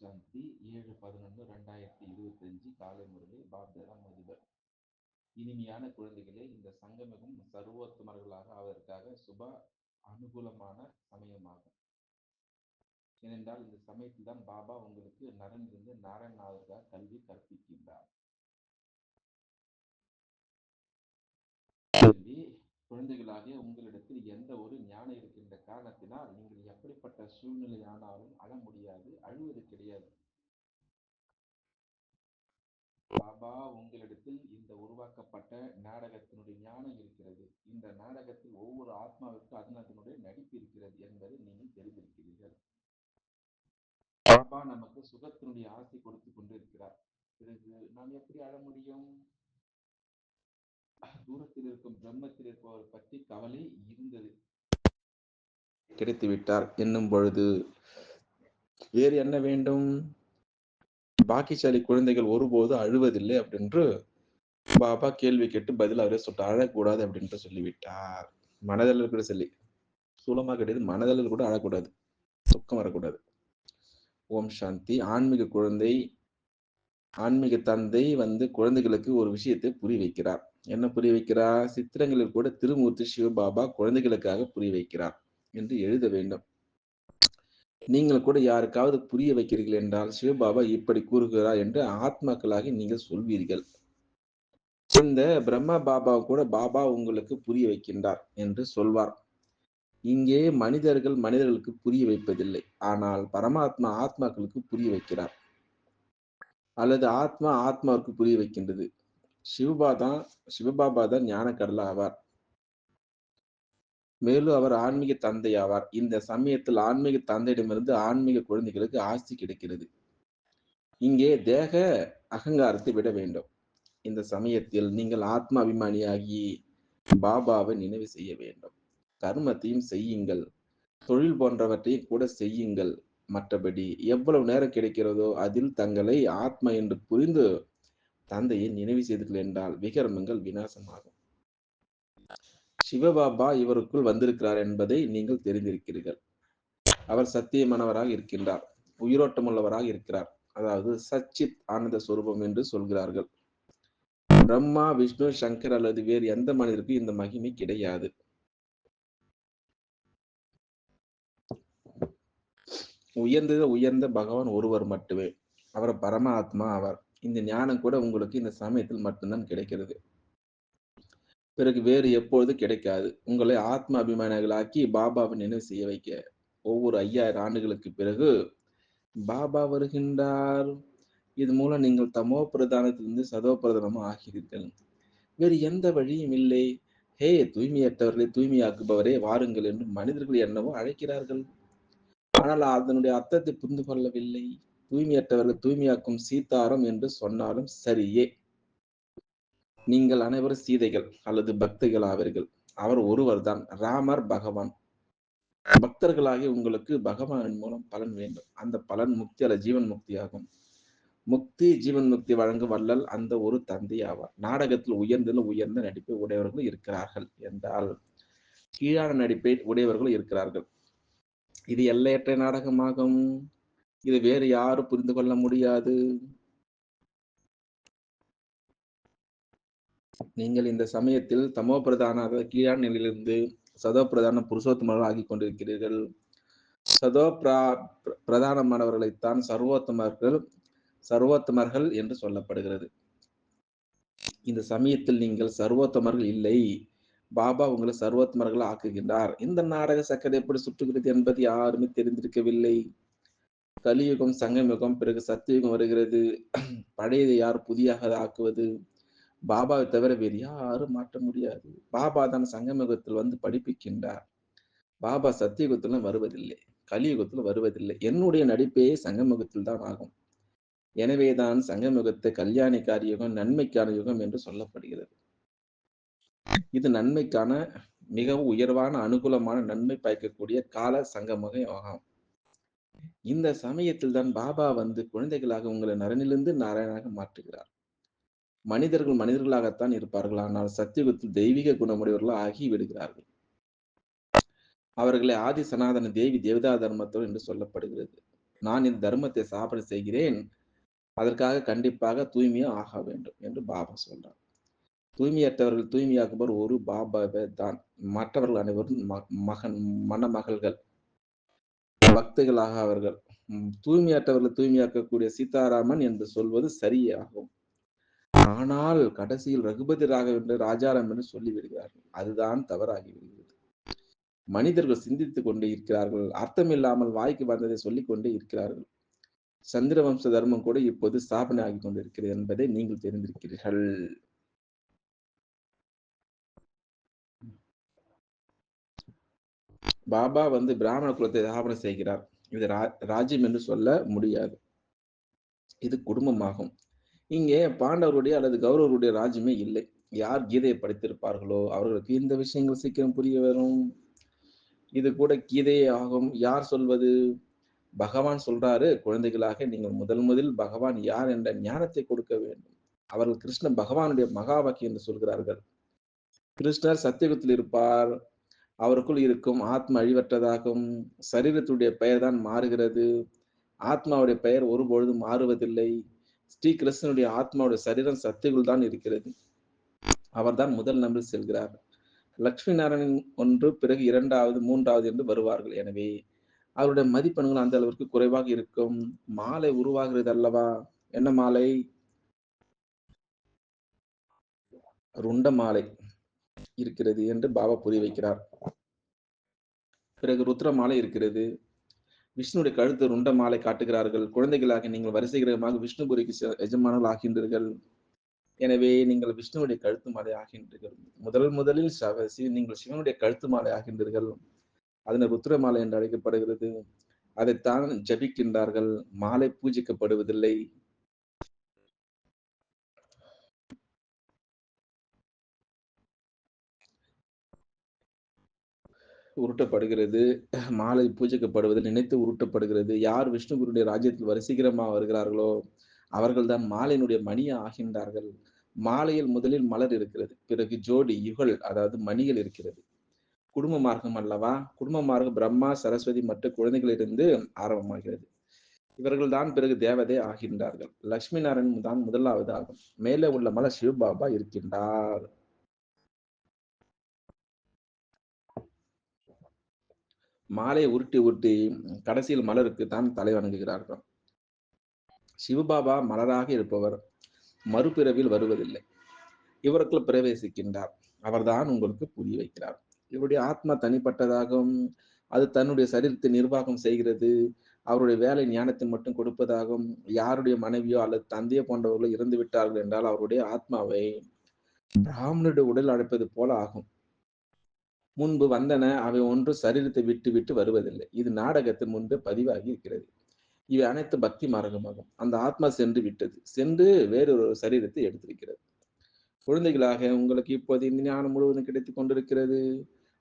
சாந்தி ஏழு பதினொன்று ரெண்டாயிரத்தி இருபத்தஞ்சு காலை முரளி பாப்தாதா மதுபர். இனிமையான குழந்தைகளே இந்த சங்கமிகம் சர்வோத்தமர்களாக அவருக்காக சுப அனுகூலமான சமயமாகும். ஏனென்றால் இந்த சமயத்தில் தான் பாபா உங்களுக்கு நரன் இருந்து நாராயணாவிற்காக கல்வி கற்பிக்கின்றார். குழந்தைகளாகிய உங்களிடத்தில் எந்த ஒரு ஞானம் இருக்கின்ற காரணத்தினால் நீங்கள் எப்படிப்பட்ட சூழ்நிலை ஆனாலும் அழ முடியாது அழுவது கிடையாது. பாபா உங்களிடத்தில் இந்த உருவாக்கப்பட்ட நாடகத்தினுடைய ஞானம் இருக்கிறது. இந்த நாடகத்தில் ஒவ்வொரு ஆத்மாவிற்கும் அதன் நடிப்பு இருக்கிறது என்பதை நீங்கள் தெரிந்திருக்கிறீர்கள். பாபா நமக்கு சுகத்தினுடைய ஆசை கொடுத்து கொண்டிருக்கிறார். பிறகு நாம் எப்படி அழ முடியும்? தூரத்தில் இருக்கும் பிரம்மத்தில் இருப்பவர் பற்றி கவலை இருந்தது. கிடைத்து விட்டார் என்னும் பொழுது. வேறு என்ன வேண்டும்? பாக்கியசாலி குழந்தைகள் ஒருபோது அழுவதில்லை அப்படின்று பாபா கேள்வி கேட்டு பதில் அவரே சொல்லிட்டு அழக்கூடாது அப்படின்ட்டு சொல்லிவிட்டார். மனதளவில் கூட சொல்லி சூலமா கிடையாது மனதளவில் கூட அழக்கூடாது. துக்கம் வரக்கூடாது. ஓம் சாந்தி. ஆன்மீக குழந்தை ஆன்மீக தந்தை வந்து குழந்தைகளுக்கு ஒரு விஷயத்தை புரிய வைக்கிறார். என்ன புரிய வைக்கிறார்? சித்திரங்களில் கூட திருமூர்த்தி சிவபாபா குழந்தைகளுக்காக புரிய வைக்கிறார் என்று எழுத வேண்டும். நீங்கள் கூட யாருக்காவது புரிய வைக்கிறீர்கள் என்றால் சிவபாபா இப்படி கூறுகிறார் என்று ஆத்மாக்களாக நீங்கள் சொல்வீர்கள். இந்த பிரம்மா பாபா கூட பாபா உங்களுக்கு புரிய வைக்கின்றார் என்று சொல்வார். இங்கே மனிதர்கள் மனிதர்களுக்கு புரிய வைப்பதில்லை. ஆனால் பரமாத்மா ஆத்மாக்களுக்கு புரிய வைக்கிறார். அல்லது ஆத்மா ஆத்மாவுக்கு புரிய வைக்கின்றது. சிவபா தான் சிவபாபா தான் ஞானக்கடல ஆவார் மேலும் அவர் ஆன்மீக தந்தை ஆவார் இந்த சமயத்தில் ஆன்மீக தந்தையிடமிருந்து ஆன்மீக குழந்தைகளுக்கு ஆஸ்தி கிடைக்கிறது. இங்கே தேக அகங்காரத்தை விட வேண்டும். இந்த சமயத்தில் நீங்கள் ஆத்மா அபிமானியாகி பாபாவை நினைவு செய்ய வேண்டும். கர்மத்தையும் செய்யுங்கள். தொழில் போன்றவற்றையும் கூட செய்யுங்கள். மற்றபடி எவ்வளவு நேரம் கிடைக்கிறதோ அதில் தங்களை ஆத்மா என்று புரிந்து தந்தையை நினைவு செய்தீர்கள் என்றால் விகர்மங்கள் விநாசமாகும். சிவபாபா இவருக்குள் வந்திருக்கிறார் என்பதை நீங்கள் தெரிந்திருக்கிறீர்கள். அவர் சத்தியமானவராக இருக்கின்றார். உயிரோட்டமுள்ளவராக இருக்கிறார். அதாவது சச்சித் ஆனந்த சுரூபம் என்று சொல்கிறார்கள். பிரம்மா விஷ்ணு சங்கர் அல்லது வேறு எந்த மனிதருக்கும் இந்த மகிமை கிடையாது. உயர்ந்தது உயர்ந்த பகவான் ஒருவர் மட்டுமே. அவர் பரமாத்மா அவர். இந்த ஞானம் கூட உங்களுக்கு இந்த சமயத்தில் மட்டும்தான் கிடைக்கிறது. பிறகு வேறு எப்பொழுது கிடைக்காது. உங்களை ஆத்ம அபிமானிகளாக்கி பாபாவை நினைவு செய்ய வைக்க. ஒவ்வொரு ஐயாயிரம் ஆண்டுகளுக்கு பிறகு பாபா வருகின்றார். இது மூலம் நீங்கள் தமோ பிரதானத்திலிருந்து சதோ பிரதானமும் ஆகிறீர்கள். வேறு எந்த வழியும் இல்லை. ஹே தூய்மையற்றவர்களை தூய்மையாக்குபவரே வாருங்கள் என்று மனிதர்கள் என்னவோ அழைக்கிறார்கள். ஆனால் அதனுடைய அர்த்தத்தை புரிந்து கொள்ளவில்லை. தூய்மையற்றவர்கள் தூய்மையாக்கும் சீதாரம் என்று சொன்னாலும் சரியே. நீங்கள் அனைவரும் சீதைகள் அல்லது பக்திகள் ஆவீர்கள். அவர் ஒருவர் தான் ராமர் பகவான். பக்தர்களாகி உங்களுக்கு பகவானின் மூலம் பலன் வேண்டும். அந்த பலன் முக்தி அல்ல ஜீவன் முக்தி ஆகும் முக்தி ஜீவன் முக்தி வழங்கும் வள்ளல் அந்த ஒரு தந்தை ஆவார். நாடகத்தில் உயர்ந்ததில் உயர்ந்த நடிப்பை உடையவர்கள் இருக்கிறார்கள் என்றால் கீழான நடிப்பை உடையவர்கள் இருக்கிறார்கள். இது எல்லையற்ற நாடகமாகும். இது வேறு யாரும் புரிந்து கொள்ள முடியாது. நீங்கள் இந்த சமயத்தில் தமோ பிரதான கீழான நிலையிலிருந்து சதோ பிரதான புருஷோத்தமர்கள் ஆகி கொண்டிருக்கிறீர்கள். சதோ பிரா பிரதானமானவர்களைத்தான் சர்வோத்தமர்கள் சர்வோத்தமர்கள் என்று சொல்லப்படுகிறது. இந்த சமயத்தில் நீங்கள் சர்வோத்தமர்கள் இல்லை. பாபா உங்களை சர்வோத்தமர்கள் ஆக்குகின்றார் இந்த நாடக சக்கரை எப்படி சுற்றுகிறது என்பது யாருமே தெரிந்திருக்கவில்லை. கலியுகம் சங்கயுகம் பிறகு சத்தியுகம் வருகிறது. பழையதை யார் புதியாக ஆக்குவது? பாபாவை தவிர வேறு யாரும் மாற்ற முடியாது. பாபா தான் சங்கமுகத்தில் வந்து படிப்பிக்கின்றார். பாபா சத்தியுகத்திலும் வருவதில்லை கலியுகத்தில் வருவதில்லை. என்னுடைய நடிப்பே சங்கமுகத்தில் தான் ஆகும். எனவேதான் சங்கமுகத்தை கல்யாணிக்கார யுகம் நன்மைக்கான யுகம் என்று சொல்லப்படுகிறது. இது நன்மைக்கான மிகவும் உயர்வான அனுகூலமான நன்மை பயக்கக்கூடிய கால சங்கமுகம் ஆகும் இந்த சமயத்தில் தான் பாபா வந்து குழந்தைகளாக உங்களை நரனிலிருந்து நாராயணாக மாற்றுகிறார். மனிதர்கள் மனிதர்களாகத்தான் இருப்பார்கள். ஆனால் சத்தியுகத்தில் தெய்வீக குணமுடையவர்களாக ஆகி விடுகிறார்கள் அவர்களை ஆதி சனாதன தேவி தேவதா தர்மத்தோடு என்று சொல்லப்படுகிறது. நான் இந்த தர்மத்தை சாப்பிட செய்கிறேன். அதற்காக கண்டிப்பாக தூய்மையா ஆக வேண்டும் என்று பாபா சொல்றார். தூய்மையற்றவர்கள் தூய்மையாக்குபவர் ஒரு பாபாவே தான். மற்றவர்கள் அனைவரும் ம- மகன் மணமகள்கள். பக்தர்களாக அவர்கள் தூய்மையற்றவர்களை தூய்மையாக்கக்கூடிய சீதாராமன் என்று சொல்வது சரியாகும். ஆனால் கடைசியில் ரகுபதி ராகவ் என்று ராஜாராம் என்று சொல்லிவிடுகிறார்கள். அதுதான் தவறாகி விடுகிறது. மனிதர்கள் சிந்தித்துக் கொண்டே இருக்கிறார்கள். அர்த்தமில்லாமல் வாய்க்கு வந்ததை சொல்லிக் கொண்டே இருக்கிறார்கள். சந்திரவம்ச தர்மம் கூட இப்போது ஸ்தாபனை ஆகி கொண்டிருக்கிறது என்பதை நீங்கள் தெரிந்திருக்கிறீர்கள். பாபா வந்து பிராமண குலத்தை தாபனம் செய்கிறார். இது ரா- ராஜ்யம் என்று சொல்ல முடியாது. இது குடும்பமாகும். இங்கே பாண்டவருடைய அல்லது கௌரவருடைய ராஜ்யமே இல்லை. யார் கீதையை படித்திருப்பார்களோ அவர்களுக்கு இந்த விஷயங்கள் சீக்கிரம் புரிய வரும். இது கூட கீதையே ஆகும். யார் சொல்வது? பகவான் சொல்றாரு குழந்தைகளாக நீங்கள் முதல் முதல் பகவான் யார் என்ற ஞானத்தை கொடுக்க வேண்டும். அவர்கள் கிருஷ்ண பகவானுடைய மகா வாக்கியம் என்று சொல்கிறார்கள். கிருஷ்ணர் சத்தியுகத்தில் இருப்பார். அவருக்குள் இருக்கும் ஆத்ம அழிவற்றதாகும். சரீரத்துடைய பெயர் தான் மாறுகிறது. ஆத்மாவுடைய பெயர் ஒருபொழுதும் மாறுவதில்லை. ஸ்ரீ கிருஷ்ணனுடைய ஆத்மாவுடைய சரீரம் சத்தியுகுள் தான் இருக்கிறது. அவர்தான் முதல் நம்பில் செல்கிறார். லக்ஷ்மி நாராயணன் ஒன்று பிறகு இரண்டாவது மூன்றாவது என்று வருவார்கள். எனவே அவருடைய மதிப்பெண்கள் அந்த அளவிற்கு குறைவாக இருக்கும். மாலை உருவாகிறது அல்லவா? என்ன மாலை? ருண்ட மாலை. இருக்கிறது என்று பாபா புரிய வைக்கிறார். பிறகு ருத்ர மாலை இருக்கிறது. விஷ்ணுடைய கழுத்து ருண்ட மாலை காட்டுகிறார்கள். குழந்தைகளாக நீங்கள் வரிசைகரமாக விஷ்ணுபுரிக்கு எஜமானர்கள் ஆகின்றீர்கள். எனவே நீங்கள் விஷ்ணுவுடைய கழுத்து மாலை ஆகின்றீர்கள். முதல் முதலில் நீங்கள் சிவனுடைய கழுத்து மாலை ஆகின்றீர்கள். அதனை ருத்ர மாலை என்று அழைக்கப்படுகிறது. அதைத்தான் ஜபிக்கின்றார்கள். மாலை பூஜிக்கப்படுவதில்லை. உருட்டப்படுகிறது. மாலை பூஜைக்கப்படுவது நினைத்து உருட்டப்படுகிறது. யார் விஷ்ணுகுருடைய ராஜ்யத்தில் வரிசீகரமாக வருகிறார்களோ அவர்கள்தான் மாலையினுடைய மணியை ஆகின்றார்கள். மாலையில் முதலில் மலர் இருக்கிறது. பிறகு ஜோடி யுகல் அதாவது மணிகள் இருக்கிறது. குடும்ப மார்க்கம் அல்லவா? குடும்ப மார்க்கம் பிரம்மா சரஸ்வதி மற்ற குழந்தைகளிலிருந்து ஆரம்பமாகிறது. இவர்கள் தான் பிறகு தேவதை ஆகின்றார்கள். லட்சுமி நாராயணன் தான் முதலாவது ஆகும் மேலே உள்ள மலர் சிவபாபா இருக்கின்றார். மாலையை உருட்டி உருட்டி கடைசியில் மலருக்கு தான் தலை வணங்குகிறார்கள். சிவபாபா மலராக இருப்பவர் மறுபிறவில் வருவதில்லை. இவருக்குள் பிரவேசிக்கின்றார். அவர்தான் உங்களுக்கு புரிய வைக்கிறார். இவருடைய ஆத்மா தனிப்பட்டதாகவும் அது தன்னுடைய சரீரத்தை நிர்வாகம் செய்கிறது. அவருடைய வேலை ஞானத்தை மட்டும் கொடுப்பதாகவும் யாருடைய மனைவியோ அல்லது தந்தையோ போன்றவர்களோ இறந்து விட்டார்கள் என்றால் அவருடைய ஆத்மாவை பிராமணருடைய உடல் அழைப்பது போல ஆகும். முன்பு வந்தன அவை ஒன்று சரீரத்தை விட்டு விட்டு வருவதில்லை. இது நாடகத்தின் முன்பு பதிவாகி இருக்கிறது. இவை அனைத்து பக்தி மார்க்கமாகும். அந்த ஆத்மா சென்று விட்டது. சென்று வேறொரு சரீரத்தை எடுத்திருக்கிறது. குழந்தைகளாக உங்களுக்கு இப்போது இந்த ஞானம் முழுவதும் கிடைத்து கொண்டிருக்கிறது.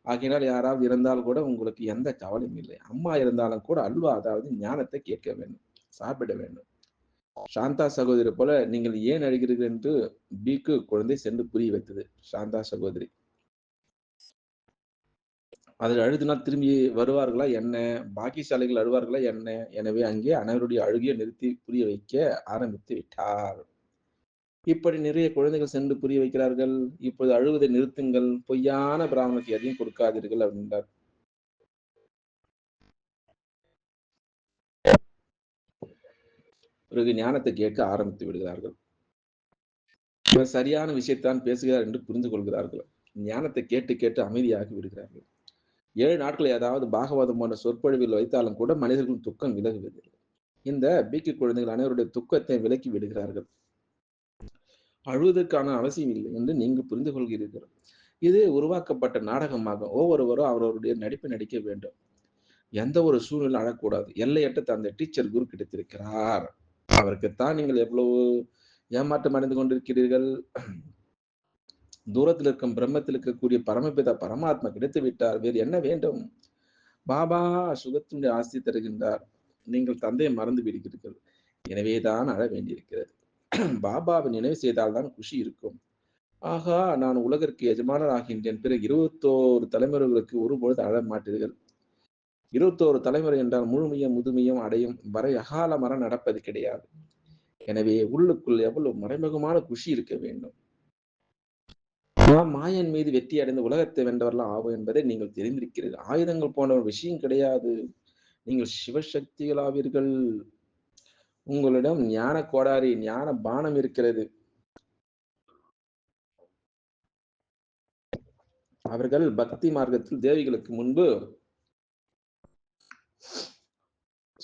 ஆகையினால் யாராவது இருந்தால் கூட உங்களுக்கு எந்த கவலையும் இல்லை. அம்மா இருந்தாலும் கூட அல்வா அதாவது ஞானத்தை கேட்க வேண்டும். சாப்பிட வேண்டும். சாந்தா சகோதரி போல நீங்கள் ஏன் அழுகிறீர்கள் என்று பிக்கு குழந்தை சென்று புரிய வைத்தது. சாந்தா சகோதரி. அதில் அழுதுனா திரும்பி வருவார்களா? என்ன? பாக்கியசாலைகள் அழுவார்களா? என்ன? எனவே அங்கே அனைவருடைய அழுகிய நிறுத்தி புரிய வைக்க ஆரம்பித்து விட்டார். இப்படி நிறைய குழந்தைகள் சென்று புரிய வைக்கிறார்கள். இப்போது அழுவதை நிறுத்துங்கள். பொய்யான பிராமணத்தை எதையும் கொடுக்காதீர்கள் அப்படின்றார். பிறகு ஞானத்தை கேட்க ஆரம்பித்து விடுகிறார்கள். இவர் சரியான விஷயத்தான் பேசுகிறார் என்று புரிந்து கொள்கிறார்கள். ஞானத்தை கேட்டு கேட்டு அமைதியாகி விடுகிறார்கள். ஏழு நாட்கள் ஏதாவது பாகவதம் போன்ற சொற்பொழிவில் வைத்தாலும் கூட மனிதர்களின் துக்கம் விலகுவதில்லை. இந்த பிக்கு குழந்தைகள் அனைவருடைய துக்கத்தை விலக்கி விடுகிறார்கள். அழுவதற்கான அவசியம் இல்லை என்று நீங்கள் புரிந்து கொள்கிறீர்கள். இது உருவாக்கப்பட்ட நாடகமாக ஒவ்வொருவரும் அவரவருடைய நடிப்பை நடிக்க வேண்டும். எந்த ஒரு சூழ்நிலை அழக்கூடாது எல்லையற்ற தந்தை டீச்சர் குரு கிடைத்திருக்கிறார். அவருக்குத்தான் நீங்கள் எவ்வளவு ஏமாற்றம் அடைந்து கொண்டிருக்கிறீர்கள்? தூரத்தில் இருக்கும் பிரம்மத்தில் இருக்கக்கூடிய பரமபித பரமாத்மா கிடைத்து விட்டார். வேறு என்ன வேண்டும்? பாபா சுகத்தினுடைய ஆஸ்தி தருகின்றார். நீங்கள் தந்தையை மறந்து விடுகிறீர்கள். எனவேதான் அழ வேண்டியிருக்கிறது. பாபாவை நினைவு செய்தால்தான் குஷி இருக்கும். ஆகா நான் உலகிற்கு எஜமானர் ஆகின்றேன் பிறகு இருபத்தோரு தலைமுறைகளுக்கு ஒருபொழுது அழ மாட்டீர்கள். இருபத்தோரு தலைமுறை என்றால் முழுமையும் முதுமையும் அடையும் வரை அகால மரம் நடப்பது கிடையாது. எனவே உள்ளுக்குள் எவ்வளவு மறைமுகமான குஷி இருக்க வேண்டும். மாயன் மீது வெற்றி அடைந்து உலகத்தை வென்றவர்களாம் ஆகும் என்பதை நீங்கள் தெரிந்திருக்கிறீர்கள். ஆயுதங்கள் போன்ற ஒரு விஷயம் கிடையாது. நீங்கள் சிவசக்திகளாவீர்கள். உங்களிடம் ஞான கோடாரி ஞான பானம் இருக்கிறது. அவர்கள் பக்தி மார்க்கத்தில் தேவிகளுக்கு முன்பு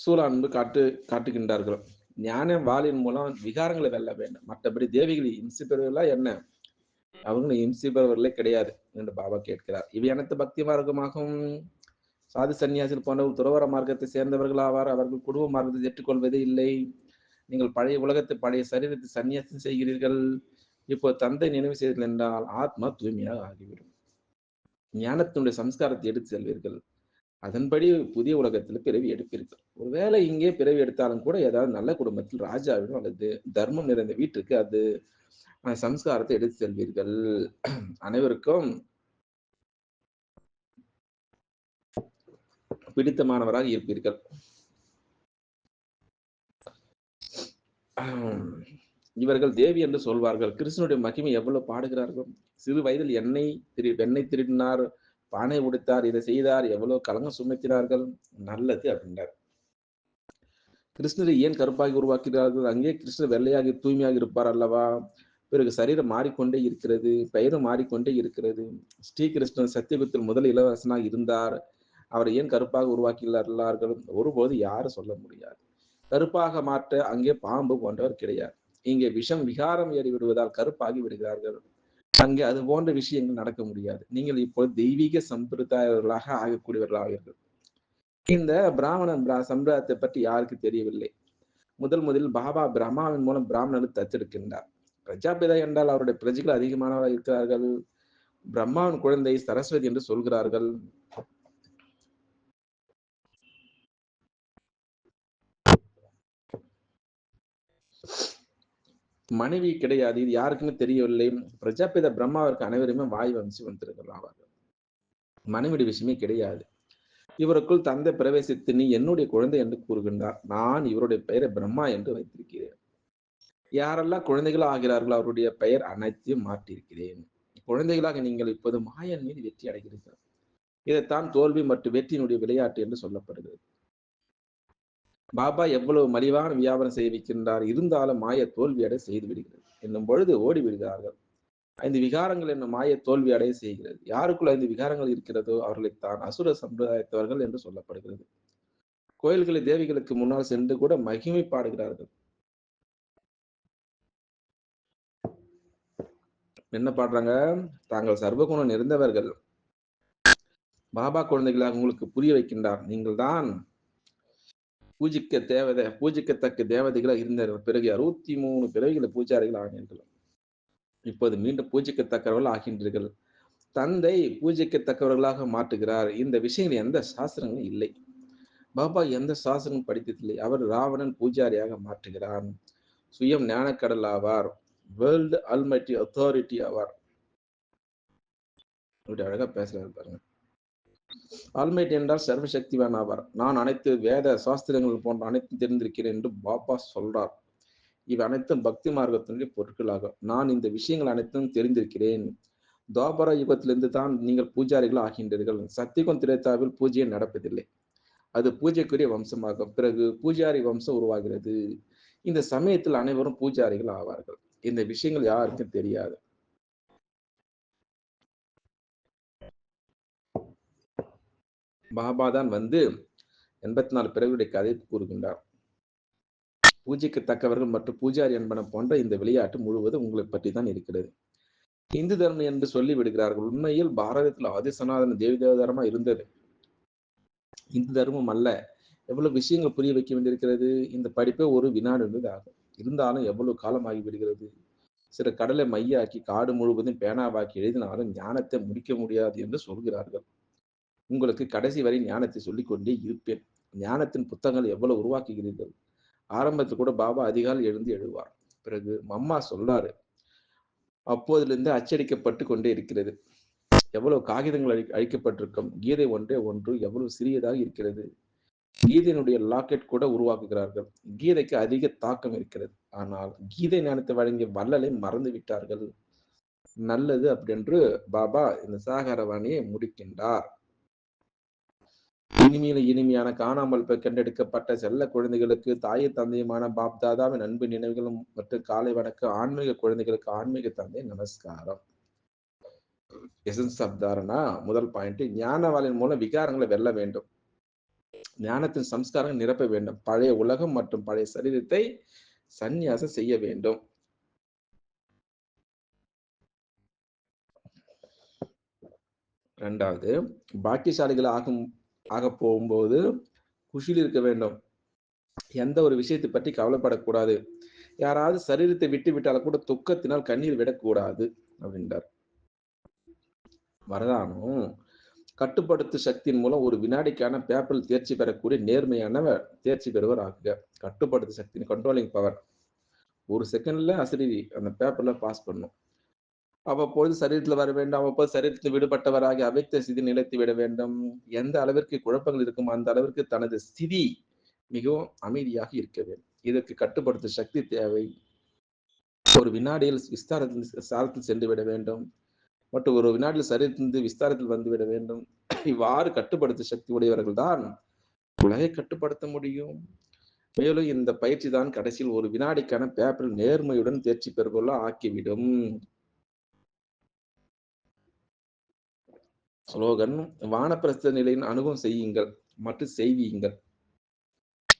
சூழான்பு காட்டு காட்டுகின்றார்கள். ஞான வாளின் மூலம் விகாரங்களை வெல்ல வேண்டும். மற்றபடி தேவிகளை இம்சி பெறுவதா என்ன? அவங்களை இம்சிபவர்களே கிடையாது என்று பாபா கேட்கிறார். இவை அனைத்து பக்தி மார்க்கமாகவும் சாது சன்னியாசிகள் போன்ற துறவர மார்க்கத்தை சேர்ந்தவர்கள் ஆவார் அவர்கள் குடும்ப மார்க்கத்தை ஏற்றுக்கொள்வதே இல்லை. நீங்கள் பழைய உலகத்தை பழைய சரீரத்தை சன்னியாசம் செய்கிறீர்கள். இப்போ தந்தை நினைவு செய்தீர்கள் என்றால் ஆத்மா தூய்மையாக ஆகிவிடும். ஞானத்தினுடைய சம்ஸ்காரத்தை எடுத்து செல்வீர்கள். அதன்படி புதிய உலகத்தில் பிறவி எடுப்பீர்கள். ஒருவேளை இங்கே பிறவி எடுத்தாலும் கூட ஏதாவது நல்ல குடும்பத்தில் ராஜாவிடம் அல்லது தர்மம் நிறைந்த வீட்டுக்கு அது சம்ஸ்காரத்தை எடுத்து செல்வீர்கள். அனைவருக்கும் பிடித்தமானவராக இருப்பீர்கள். இவர்கள் தேவி என்று சொல்வார்கள் கிருஷ்ணனுடைய மகிமை எவ்வளவு பாடுகிறார்கள்? சிறு வயதில் எண்ணெய் திரு வெண்ணெய் திருடினார் பானை உடைத்தார் இதை செய்தார் எவ்வளவு கலங்க சுமத்தினார்கள் நல்லது அப்படின்றார். கிருஷ்ணரை ஏன் கருப்பாகி உருவாக்கிறார்கள் அங்கே கிருஷ்ணர் வெள்ளையாகி தூய்மையாக இருப்பார் அல்லவா? பிறகு சரீரம் மாறிக்கொண்டே இருக்கிறது பெயரும் மாறிக்கொண்டே இருக்கிறது. ஸ்ரீகிருஷ்ணன் சத்தியகுத்தில் முதல் இளவரசனாக இருந்தார். அவரை ஏன் கருப்பாக உருவாக்கியுள்ளார்கள்? ஒருபோது யாரும் சொல்ல முடியாது. கருப்பாக மாற்ற அங்கே பாம்பு போன்றவர் கிடையாது. இங்கே விஷம் விகாரம் ஏறி விடுவதால் கருப்பாகி விடுகிறார்கள். அங்கே அது போன்ற விஷயங்கள் நடக்க முடியாது. நீங்கள் இப்போது தெய்வீக சம்பிரதாயர்களாக ஆகக்கூடியவர்களாவீர்கள். இந்த பிராமணன் பிரா- சம்பிரதாயத்தை பற்றி யாருக்கு தெரியவில்லை? முதல் முதலில் பாபா பிரம்மாவின் மூலம் பிராமணர்கள் தத்தெடுக்கின்றார். பிரஜாபிதா என்றால் அவருடைய பிரஜைகள் அதிகமானவராக இருக்கிறார்கள். பிரம்மாவின் குழந்தை சரஸ்வதி என்று சொல்கிறார்கள். மனைவி கிடையாது இது யாருக்குமே தெரியவில்லை. பிரஜாபித பிரம்மாவிற்கு அனைவருமே வாய் வம்சி வந்திருக்கிறார் ஆவார்கள் மனைவியுடைய விஷயமே கிடையாது. இவருக்குள் தந்தை பிரவேசித்து நீ என்னுடைய குழந்தை என்று கூறுகின்றார். நான் இவருடைய பெயரை பிரம்மா என்று வைத்திருக்கிறேன். யாரெல்லாம் குழந்தைகளாக ஆகிறார்களோ அவருடைய பெயர் அனைத்தையும் மாற்றியிருக்கிறேன். குழந்தைகளாக நீங்கள் இப்போது மாயன் மீது வெற்றி அடைகிறீர்கள். இதைத்தான் தோல்வி மற்றும் வெற்றியினுடைய விளையாட்டு என்று சொல்லப்படுகிறது. பாபா எவ்வளவு மலிவான வியாபாரம் செய்ய வைக்கின்றார் இருந்தாலும் மாய தோல்வி அடைய செய்து விடுகிறது. என்னும் பொழுது ஓடி விடுகிறார்கள். ஐந்து விகாரங்கள் என்னும் மாய தோல்வி அடைய செய்கிறது. யாருக்குள்ள ஐந்து விகாரங்கள் இருக்கிறதோ அவர்களைத்தான் அசுர சம்பிரதாயத்தவர்கள் என்று சொல்லப்படுகிறது. கோயில்களை தேவிகளுக்கு முன்னால் சென்று கூட மகிமை பாடுகிறார்கள். என்ன பாடுறாங்க? தாங்கள் சர்வகுணம் நிறைந்தவர்கள். பாபா குழந்தைகளாக உங்களுக்கு புரிய வைக்கின்றார். நீங்கள் தான் பூஜிக்க தேவதை பூஜிக்கத்தக்க தேவதைகளாக இருந்தீர்கள் பிறகு அறுபத்தி மூணு பிறவிகளை பூஜாரிகள் ஆகின்றீர்கள் இப்போது மீண்டும் பூஜிக்கத்தக்கவர்கள் ஆகின்றீர்கள். தந்தை பூஜிக்கத்தக்கவர்களாக மாற்றுகிறார். இந்த விஷயங்கள் எந்த சாஸ்திரங்களும் இல்லை. பாபா எந்த சாஸ்திரமும் படித்ததில்லை. அவர் ராவணன் பூஜாரியாக மாற்றுகிறார் சுயம் ஞானக்கடல் ஆவார். வேர்ல்டு அல்மைட்டி அத்தாரிட்டி ஆவார் இப்படி அழகா பேசுறாரு பாருங்க. ஆல்மைட் என்றால் சர்வசக்திவான் ஆவார். நான் அனைத்து வேத சாஸ்திரங்கள் போன்ற அனைத்தும் தெரிந்திருக்கிறேன் என்று பாபா சொல்றார். இவை அனைத்தும் பக்தி மார்க்கத்தினுடைய பொருட்களாகும். நான் இந்த விஷயங்கள் அனைத்தும் தெரிந்திருக்கிறேன். துவாபர யுகத்திலிருந்து தான் நீங்கள் பூஜாரிகள் ஆகின்றீர்கள். சத்தியகம் திரேத்தாவில் பூஜையை நடப்பதில்லை. அது பூஜைக்குரிய வம்சமாகும். பிறகு பூஜாரி வம்சம் உருவாகிறது. இந்த சமயத்தில் அனைவரும் பூஜாரிகள் ஆவார்கள். இந்த விஷயங்கள் யாருக்கும் தெரியாது. பாபா தான் வந்து எண்பத்தி நாலு பிறகுடைய கதை கூறுகின்றார். பூஜைக்கு தக்கவர்கள் மற்றும் பூஜாரி என்பன போன்ற இந்த விளையாட்டு முழுவதும் உங்களை பற்றி தான் இருக்கிறது. இந்து தர்மம் என்று சொல்லி விடுகிறார்கள். உண்மையில் பாரதத்தில் ஆதி சனாதன தேவி தேவதர்மா இருந்தது. இந்து தர்மம் அல்ல. எவ்வளவு விஷயங்கள் புரிய வைக்க வேண்டியிருக்கிறது? இந்த படிப்பே ஒரு வினாடு என்பது ஆகும். இருந்தாலும் எவ்வளவு காலம் விடுகிறது? சில கடலை மையாக்கி காடு முழுவதும் பேனாவாக்கி எழுதினாலும் ஞானத்தை முடிக்க முடியாது என்று சொல்கிறார்கள். உங்களுக்கு கடைசி வரை ஞானத்தை சொல்லிக்கொண்டே இருப்பேன். ஞானத்தின் புத்தகங்கள் எவ்வளவு உருவாக்குகிறீர்கள்? ஆரம்பத்தில் கூட பாபா அதிகாலை எழுந்து எழுவார். பிறகு மம்மா சொல்லாரு அப்போதிலிருந்து அச்சடிக்கப்பட்டு கொண்டே இருக்கிறது. எவ்வளவு காகிதங்கள் அழி அழிக்கப்பட்டிருக்கும். கீதை ஒன்றே ஒன்று எவ்வளவு சிறியதாக இருக்கிறது? கீதையினுடைய லாக்கெட் கூட உருவாக்குகிறார்கள். கீதைக்கு அதிக தாக்கம் இருக்கிறது. ஆனால் கீதை ஞானத்தை வழங்கிய வள்ளலை மறந்து விட்டார்கள். நல்லது அப்படின்று பாபா இந்த சாகரவாணியை முடிக்கின்றார். இனிமையில இனிமையான காணாமல் கண்டெடுக்கப்பட்ட செல்ல குழந்தைகளுக்கு தாயை தந்தையுமான பாப் தாதாவின் அன்பு நினைவுகளும் மற்றும் காலை வணக்க ஆன்மீக குழந்தைகளுக்கு ஆன்மீக தந்தை நமஸ்காரம். எசன்ஸ் ஆஃப் தாரணா முதல் பாயிண்ட் ஞானவாளின் மூலம் விகாரங்களை வெல்ல வேண்டும். ஞானத்தின் சம்ஸ்காரம் நிரப்ப வேண்டும். பழைய உலகம் மற்றும் பழைய சரீரத்தை சந்நியாசம் செய்ய வேண்டும். இரண்டாவது பாக்கியசாலிகள் ஆகும் ஆக போகும்போது குஷியில் இருக்க வேண்டும். எந்த ஒரு விஷயத்தை பற்றி கவலைப்படக்கூடாது. யாராவது சரீரத்தை விட்டு விட்டாலும் கூட துக்கத்தினால் கண்ணீர் விடக்கூடாது அப்படின்றார். வரதானும் கட்டுப்படுத்து சக்தியின் மூலம் ஒரு வினாடிக்கான பேப்பரில் தேர்ச்சி பெறக்கூடிய நேர்மையானவர் தேர்ச்சி பெறுவர் ஆகுக. கட்டுப்படுத்து சக்தியின் கண்ட்ரோலிங் பவர் ஒரு செகண்ட்ல அசிரிவி அந்த பேப்பர்ல பாஸ் பண்ணும். அவ்வப்போது சரீரத்தில் வர வேண்டும். அவ்வப்போது சரீரத்தில் விடுபட்டவராகி அவைத்த சிதி நிலைத்து விட வேண்டும். எந்த அளவிற்கு குழப்பங்கள் இருக்கும் அந்த அளவிற்கு தனது ஸ்திதி மிகவும் அமைதியாக இருக்க வேண்டும். இதற்கு கட்டுப்படுத்தும் சக்தி தேவை. ஒரு வினாடியில் விஸ்தாரத்தில் சாரத்தில் சென்று விட வேண்டும். மற்றும் ஒரு வினாடியில் சரீரத்திலிருந்து விஸ்தாரத்தில் வந்துவிட வேண்டும். இவ்வாறு கட்டுப்படுத்த சக்தி உடையவர்கள் தான் உலகை கட்டுப்படுத்த முடியும். மேலும் இந்த பயிற்சி தான் கடைசியில் ஒரு வினாடிக்கான பேப்பரில் நேர்மையுடன் தேர்ச்சி பெறுவதோ ஆக்கிவிடும். ஸ்லோகன் வானப்பிரஸ்த நிலையின் அனுபவம் செய்யுங்கள் மற்றும் செய்வீங்கள்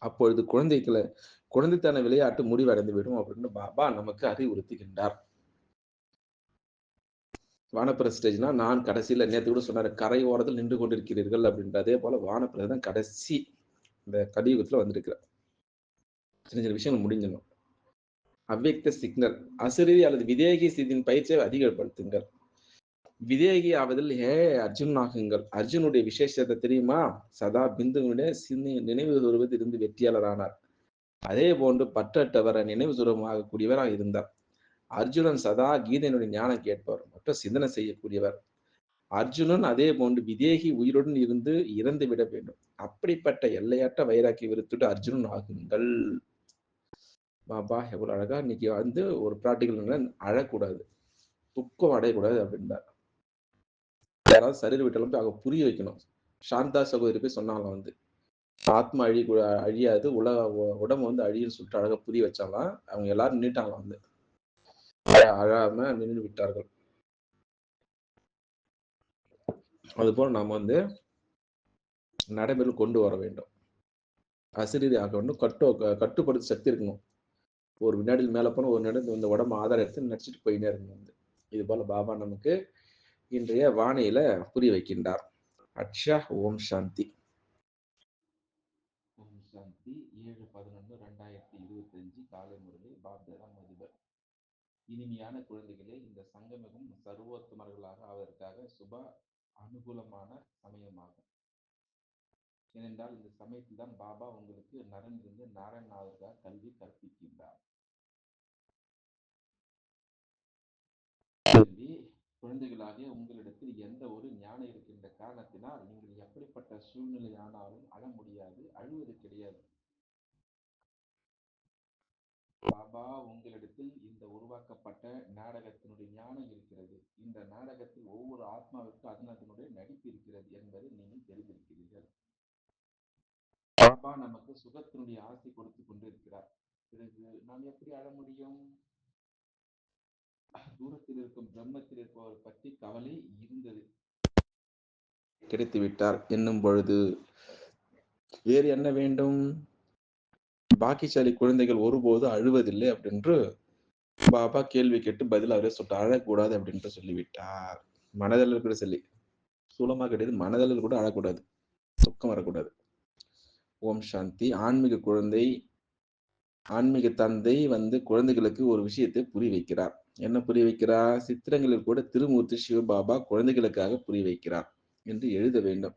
அப்பொழுது குழந்தைகளை குழந்தைத்தன விளையாட்டு முடிவடைந்து விடும் அப்படின்னு பாபா நமக்கு அறிவுறுத்துகின்றார். வானப்பிரஸ்டேஜ்னா நான் கடைசியில நேற்று கூட சொன்னாரு கரை ஓரத்தில் நின்று கொண்டிருக்கிறீர்கள் அப்படின்ற அதே போல வானப்பிரஸ்து தான் கடைசி இந்த கலியுகத்துல வந்திருக்கிறார். சின்ன சின்ன விஷயங்கள் முடிஞ்சிடும் அவ்வக்த சிக்னல் அசிறி அல்லது விதேகி சிதியின் பயிற்சியை அதிகப்படுத்துங்கள். விதேகி ஆவதில் ஹே அர்ஜுன் ஆகுங்கள். அர்ஜுனுடைய விசேஷத்தை தெரியுமா? சதா பிந்துவினுடைய சிந்தி நினைவு கூறுவது இருந்து வெற்றியாளரானார் அதே போன்று பற்றட்டவரை நினைவு கூடியவராக இருந்தார். அர்ஜுனன் சதா கீதையினுடைய ஞானம் கேட்பவர் மற்றும் சிந்தனை செய்யக்கூடியவர். அர்ஜுனன் அதே போன்று விதேகி உயிருடன் இருந்து இறந்து விட வேண்டும். அப்படிப்பட்ட எல்லையாட்ட வைராக்கி விருத்துட்டு அர்ஜுனன் ஆகுங்கள். பாபா எவ்வளவு அழகா இன்னைக்கு வந்து ஒரு பிராட்டிகள் அழக்கூடாது துக்கம் அடையக்கூடாது அப்படின்றார். யாராவது சரீர விட்டாலும் போய் அவங்க புரிய வைக்கணும். சாந்தா சகோதரி போய் சொன்னாங்க வந்து ஆத்மா அழி அழியாது உலக உடம்பு வந்து அழியுன்னு சொல்லிட்டு அழகா புரிய வச்சாலாம் அவங்க எல்லாரும் நின்றுட்டாங்களாம் வந்து. அழாம நின்று விட்டார்கள். அதுபோல் நாம் வந்து நடைமுறையில் கொண்டு வர வேண்டும். அசிரீதி ஆக வேண்டும் கட்டு கட்டுப்படுத்த சக்தி இருக்கணும். ஒரு வினாடியில் மேலே போன ஒரு நடந்து இந்த உடம்பு ஆதாரம் எடுத்து நடிச்சிட்டு போயினே இருக்கணும் வந்து. இது போல பாபா நமக்கு இன்றைய வானையில புரிய வைக்கின்றார். அக்ஷா ஓம் சாந்தி. ஓம் சாந்தி. ஏழு பதினொன்று ரெண்டாயிரத்தி இருபத்தி அஞ்சு காலை முறையில் பாப்தாதா இனிமையான குழந்தைகளே இந்த சங்கமிகம் சர்வோத்தமர்களாக அவருக்காக சுப அனுகூலமான சமயமாகும். ஏனென்றால் இந்த சமயத்தில் தான் பாபா உங்களுக்கு நரனிலிருந்து நாராயணாவிற்காக கல்வி கற்பிக்கின்றார். கல்வி குழந்தைகளாகிய உங்களிடத்தில் எந்த ஒரு ஞானம் இருக்கின்ற காரணத்தினால் நீங்கள் எப்படிப்பட்ட சூழ்நிலை ஆனாலும் அழ முடியாது அழுவது கிடையாது பாபா உங்களிடத்தில் இந்த உருவாக்கப்பட்ட நாடகத்தினுடைய ஞானம் இருக்கிறது. இந்த நாடகத்தில் ஒவ்வொரு ஆத்மாவிற்கும் அதன் நடிப்பு இருக்கிறது என்பதை நீங்கள் தெரிந்திருக்கிறீர்கள். பாபா நமக்கு சுகத்தினுடைய ஆசை கொடுத்து கொண்டிருக்கிறார். பிறகு நாம் எப்படி அழ முடியும்? தூரத்தில் இருக்கும் பிரம்மத்தில் இருப்பவர் பற்றி கவலை இருந்தது. கிடைத்து விட்டார். என்னும் பொழுது வேறு என்ன வேண்டும்? பாக்கியசாலி குழந்தைகள் ஒருபோது அழுவதில்லை அப்படின்று பாபா கேள்வி கேட்டு பதில் அவரே சொல்லிட்டு அழக்கூடாது அப்படின்ட்டு சொல்லிவிட்டார் மனதளவில் கூட சொல்லி சூலமா கிடையாது மனதளவில் கூட அழக்கூடாது துக்கம் வரக்கூடாது. ஓம் சாந்தி. ஆன்மீக குழந்தை ஆன்மீக தந்தை வந்து குழந்தைகளுக்கு ஒரு விஷயத்தை புரிய வைக்கிறார். என்ன புரிய வைக்கிறார்? சித்திரங்களில் கூட திருமூர்த்தி சிவபாபா குழந்தைகளுக்காக புரிய வைக்கிறார் என்று எழுத வேண்டும்.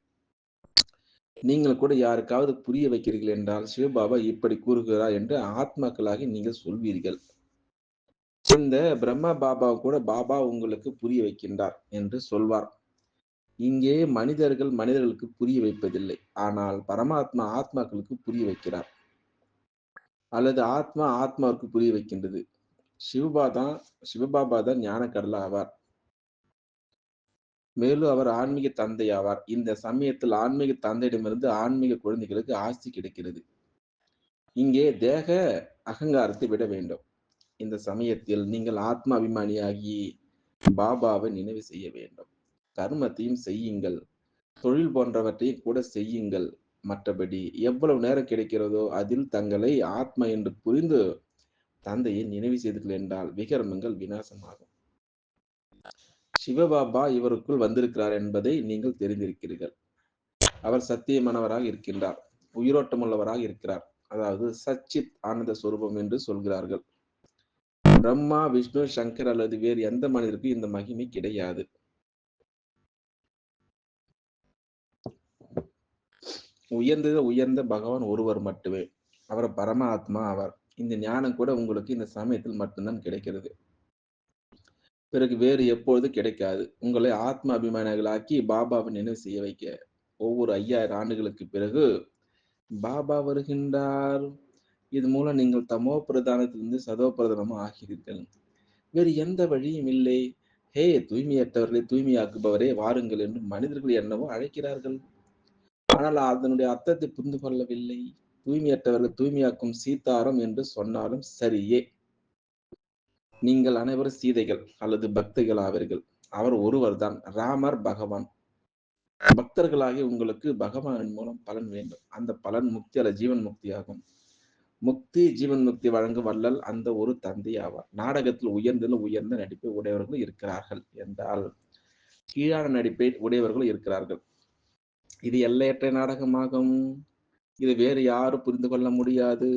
நீங்கள் கூட யாருக்காவது புரிய வைக்கிறீர்கள் என்றால் சிவபாபா இப்படி கூறுகிறார் என்று ஆத்மாக்களாக நீங்கள் சொல்வீர்கள். இந்த பிரம்ம பாபா கூட பாபா உங்களுக்கு புரிய வைக்கின்றார் என்று சொல்வார் இங்கே மனிதர்கள் மனிதர்களுக்கு புரிய வைப்பதில்லை. ஆனால் பரமாத்மா ஆத்மாக்களுக்கு புரிய வைக்கிறார். அல்லது ஆத்மா ஆத்மாவுக்கு புரிய வைக்கின்றது. சிவபா தான் சிவபாபா தான் ஞானக்கடல் ஆவார். மேலும் அவர் ஆன்மீக தந்தை ஆவார். இந்த சமயத்தில் ஆன்மீக தந்தையிடமிருந்து ஆன்மீக குழந்தைகளுக்கு ஆஸ்தி கிடைக்கிறது. இங்கே தேக அகங்காரத்தை விட வேண்டும். இந்த சமயத்தில் நீங்கள் ஆத்ம அபிமானியாகி பாபாவை நினைவு செய்ய வேண்டும். கர்மத்தையும் செய்யுங்கள். தொழில் போன்றவற்றையும் கூட செய்யுங்கள். மற்றபடி எவ்வளவு நேரம் கிடைக்கிறதோ அதில் தங்களை ஆத்மா என்று புரிந்து தந்தையை நினைவு செய்தீர்கள் என்றால் விகர்மங்கள் விநாசமாகும். சிவபாபா இவருக்குள் வந்திருக்கிறார் என்பதை நீங்கள் தெரிந்திருக்கிறீர்கள். அவர் சத்தியமானவராக இருக்கின்றார். உயிரோட்டமுள்ளவராக இருக்கிறார். அதாவது சச்சித் ஆனந்த சுரூபம் என்று சொல்கிறார்கள். பிரம்மா, விஷ்ணு, சங்கர் அல்லது வேறு எந்த மனிதருக்கும் இந்த மகிமை கிடையாது. உயர்ந்தது உயர்ந்த பகவான் ஒருவர் மட்டுமே. அவர் பரமாத்மா அவர் இந்த ஞானம் கூட உங்களுக்கு இந்த சமயத்தில் மட்டும்தான் கிடைக்கிறது. பிறகு வேறு எப்பொழுதும் கிடைக்காது. உங்களை ஆத்ம அபிமானிகளாக்கி பாபாவை நினைவு செய்ய வைக்க ஒவ்வொரு 5000 ஆண்டுகளுக்கு பிறகு பாபா வருகின்றார். இது மூலம் நீங்கள் தமோ பிரதானத்திலிருந்து சதோ பிரதானமும் ஆகிறீர்கள். வேறு எந்த வழியும் இல்லை. ஹே தூய்மையற்றவர்களை தூய்மையாக்குபவரே வாருங்கள் என்று மனிதர்கள் என்னவோ அழைக்கிறார்கள். ஆனால் அதனுடைய அர்த்தத்தை புரிந்து கொள்ளவில்லை. தூய்மையற்றவர்களை தூய்மையாக்கும் சீதாரம் என்று சொன்னாலும் சரியே. நீங்கள் அனைவரும் சீதைகள் அல்லது பக்திகள் ஆவீர்கள். அவர் ஒருவர்தான். ராமர் பகவான். பக்தர்களாகிய உங்களுக்கு பகவானின் மூலம் பலன் வேண்டும். அந்த பலன் முக்தி அல்ல ஜீவன் முக்தியாகும். முக்தி, ஜீவன் முக்தி வழங்கும் வல்லல் அந்த ஒரு தந்தை ஆவார். நாடகத்தில் உயர்ந்ததில் உயர்ந்த நடிப்பை உடையவர்கள் இருக்கிறார்கள் என்றால், கீழான நடிப்பை உடையவர்கள் இருக்கிறார்கள். இது எல்லையற்ற நாடகமாகும். இது வேறு யாரும் புரிந்து கொள்ள முடியாது.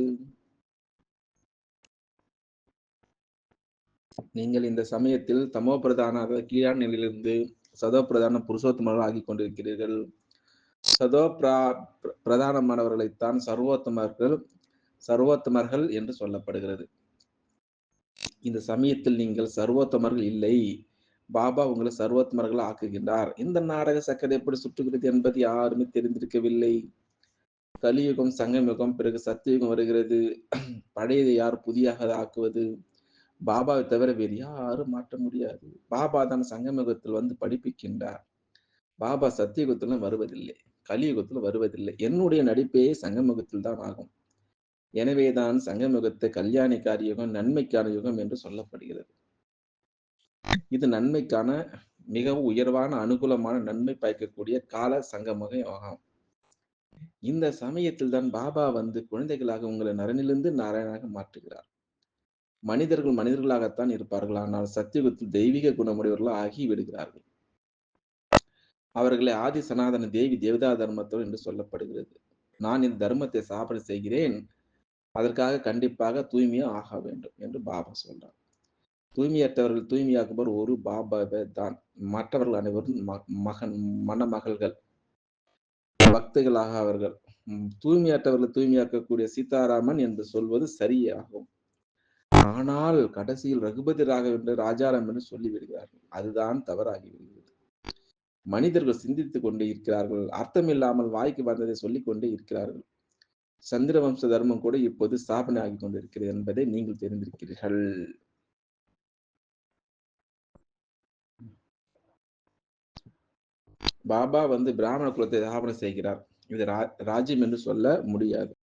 நீங்கள் இந்த சமயத்தில் தமோ பிரதான கீழான நிலையிலிருந்து சதோ பிரதான புருஷோத்தமர்கள் ஆகி கொண்டிருக்கிறீர்கள். சதோ பிரா பிரதானமானவர்களைத்தான் சர்வோத்தமர்கள் சர்வோத்தமர்கள் என்று சொல்லப்படுகிறது. இந்த சமயத்தில் நீங்கள் சர்வோத்தமர்கள் இல்லை. பாபா உங்களை சர்வோத்தமர்கள் ஆக்குகின்றார். இந்த நாடக சக்கரை எப்படி சுற்றுகிறது என்பது யாருமே தெரிந்திருக்கவில்லை. கலியுகம், சங்கமுகம் பிறகு சத்தியுகம் வருகிறது. பழையதை யார் புதியாக ஆக்குவது? பாபாவை தவிர வேறு யாரும் மாற்ற முடியாது. பாபா தான் சங்கமுகத்தில் வந்து படிப்பிக்கின்றார். பாபா சத்தியுகத்திலும் வருவதில்லை. கலியுகத்தில் வருவதில்லை. என்னுடைய நடிப்பே சங்கமுகத்தில் தான் ஆகும். எனவேதான் சங்கமயுகத்தை கல்யாணிக்கார யுகம், நன்மைக்கான யுகம் என்று சொல்லப்படுகிறது. இது நன்மைக்கான மிகவும் உயர்வான அனுகூலமான நன்மை பயக்கக்கூடிய கால சங்கமுக யோகம். இந்த சமயத்தில் தான் பாபா வந்து குழந்தைகளாக உங்களை நரனிலிருந்து நாராயணாக மாற்றுகிறார். மனிதர்கள் மனிதர்களாகத்தான் இருப்பார்கள். ஆனால் சத்தியுகத்தில் தெய்வீக குணமுடையவர்கள் ஆகி விடுகிறார்கள். அவர்களை ஆதி சனாதன தேவி தேவதா தர்மத்தோடு என்று சொல்லப்படுகிறது. நான் இந்த தர்மத்தை சாப்பிட செய்கிறேன். அதற்காக கண்டிப்பாக தூய்மையாக ஆக வேண்டும் என்று பாபா சொல்றார். தூய்மையற்றவர்கள் தூய்மையாக்குபவர் ஒரு பாபாவே தான். மற்றவர்கள் அனைவரும் ம மகன் மணமகள்கள். பக்தைகளாக அவர்கள். ம் தூய்மையற்றவர்களை தூய்மையாக்கக்கூடிய சீதாராமன் என்று சொல்வது சரியாகும். ஆனால் கடைசியில் ரகுபதி ராகவ் என்று ராஜாராம் என்று சொல்லிவிடுகிறார்கள். அதுதான் தவறாகிவிடுகிறது. மனிதர்கள் சிந்தித்துக் கொண்டே இருக்கிறார்கள். அர்த்தமில்லாமல் வாய்க்கு வந்ததை சொல்லிக் கொண்டே இருக்கிறார்கள். சந்திர வம்ச தர்மம் கூட இப்போது ஸ்தாபனை ஆகிக் கொண்டிருக்கிறது என்பதை நீங்கள் தெரிந்திருக்கிறீர்கள். பாபா வந்து பிராமண குலத்தை ஸ்தாபனை செய்கிறார். இது ரா ராஜ்யம் என்று சொல்ல முடியாது.